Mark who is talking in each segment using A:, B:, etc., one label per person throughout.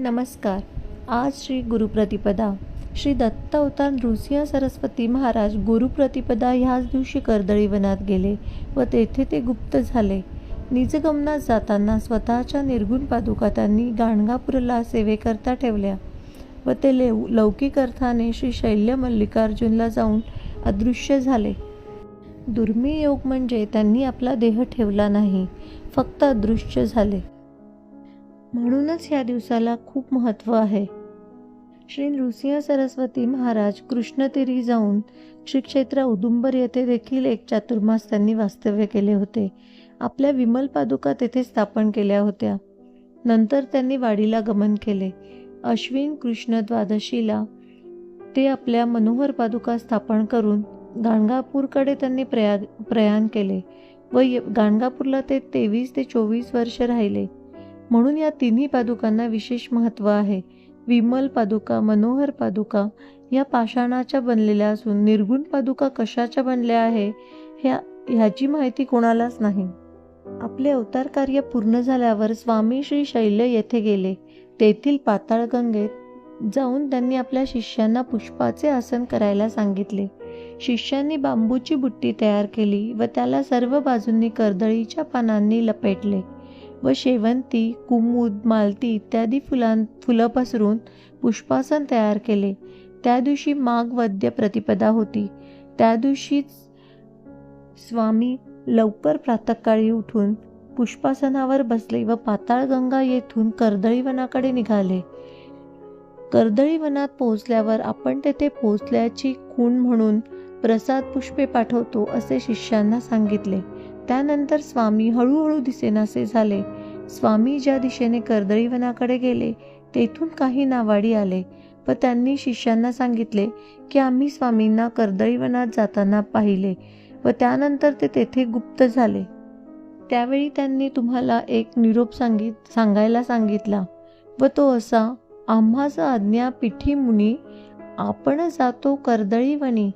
A: नमस्कार आज श्री गुरुप्रतिपदा श्री दत्त अवतार नृसिंह सरस्वती महाराज गुरुप्रतिपदा ह्याच दिवशी कर्दळीवनात गेले व तेथे ते गुप्त झाले निजगमनात जाताना स्वतःच्या निर्गुण पादुका त्यांनी गाणगापूरला सेवेकरता ठेवल्या व ते लेव लौकिक अर्थाने श्री शैल्य मल्लिकार्जुनला जाऊन अदृश्य झाले दुर्मी योग म्हणजे त्यांनी आपला देह ठेवला नाही फक्त अदृश्य झाले म्हणूनच या दिवसाला खूप महत्त्व आहे श्री नृसिंह सरस्वती महाराज कृष्णतेरी जाऊन श्रीक्षेत्र उदुंबर येथे देखील एक चातुर्मास त्यांनी वास्तव्य केले होते आपल्या विमल पादुका तेथे स्थापन केल्या होत्या नंतर त्यांनी वाडीला गमन केले अश्विन कृष्ण द्वादशीला ते आपल्या मनोहर पादुका स्थापन करून गाणगापूरकडे त्यांनी प्रया प्रयाण केले व गाणगापूरला ते तेवीस ते चोवीस वर्ष राहिले म्हणून या तिन्ही पादुकांना विशेष महत्त्व आहे विमल पादुका मनोहर पादुका या पाषाणाच्या बनलेल्या असून निर्गुण पादुका कशाच्या बनल्या आहे ह्या ह्याची माहिती कोणालाच नाही आपले अवतार कार्य पूर्ण झाल्यावर स्वामी श्री शैल येथे गेले तेथील पाताळगंगेत जाऊन त्यांनी आपल्या शिष्यांना पुष्पाचे आसन करायला सांगितले शिष्यांनी बांबूची बुट्टी तयार केली व त्याला सर्व बाजूंनी कर्दळीच्या पानांनी लपेटले व शेवंती कुमुद मालती इत्यादी फुलां फुलं पसरून पुष्पासन तयार केले त्या दिवशी माघ वद्य प्रतिपदा होती त्या दिवशीच स्वामी लवकर प्रातकाळी उठून पुष्पासनावर बसले व पाताळगंगा येथून कर्दळीवनाकडे निघाले कर्दळीवनात पोहोचल्यावर आपण तेथे पोहोचल्याची खूण म्हणून प्रसाद पुष्पे पाठवतो असे शिष्यांना सांगितले त्यानंतर स्वामी हळूहळू दिसेनासे झाले स्वामी ज्या दिशेने कर्दळीवनाकडे गेले तेथून काही नावाडी आले व त्यांनी शिष्यांना सांगितले की आम्ही स्वामींना कर्दळीवनात जाताना पाहिले व त्यानंतर ते तेथे गुप्त झाले त्यावेळी त्यांनी तुम्हाला एक निरोप सांगित सांगायला सांगितला व तो असा आम्हाचा आज्ञा पिठी मुनी आपण जातो कर्दळीवनी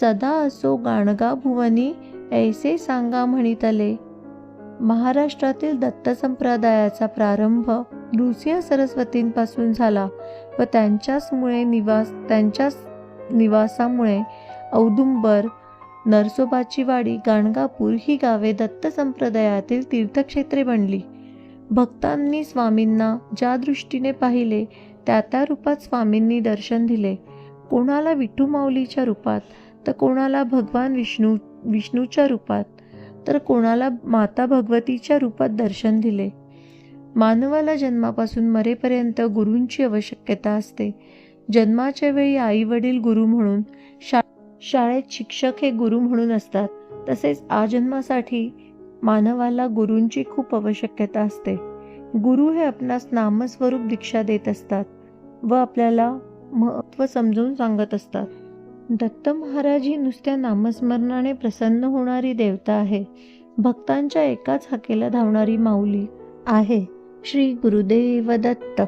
A: सदा असो गाणगा भुवनी ऐसे सांगा आले महाराष्ट्रातील दत्त संप्रदायाचा प्रारंभ नृसिंह सरस्वतींपासून झाला व त्यांच्याचमुळे निवास त्यांच्याच निवासामुळे औदुंबर नरसोबाची वाडी गाणगापूर ही गावे दत्त संप्रदायातील तीर्थक्षेत्रे बनली भक्तांनी स्वामींना ज्या दृष्टीने पाहिले त्या त्या रूपात स्वामींनी दर्शन दिले कोणाला विठू माऊलीच्या रूपात तर कोणाला भगवान विष्णू विष्णूच्या रूपात तर कोणाला माता भगवतीच्या रूपात दर्शन दिले मानवाला जन्मापासून मरेपर्यंत गुरूंची आवश्यकता असते जन्माच्या वेळी आई वडील गुरु म्हणून शा शाळेत शिक्षक हे गुरु म्हणून असतात तसेच आजन्मासाठी मानवाला गुरूंची खूप आवश्यकता असते गुरु हे आपणास नामस्वरूप दीक्षा देत असतात व आपल्याला महत्त्व समजून सांगत असतात दत्त महाराज ही नुसत्या नामस्मरणाने प्रसन्न होणारी देवता आहे भक्तांच्या एकाच हाकेला धावणारी माऊली आहे श्री गुरुदेव दत्त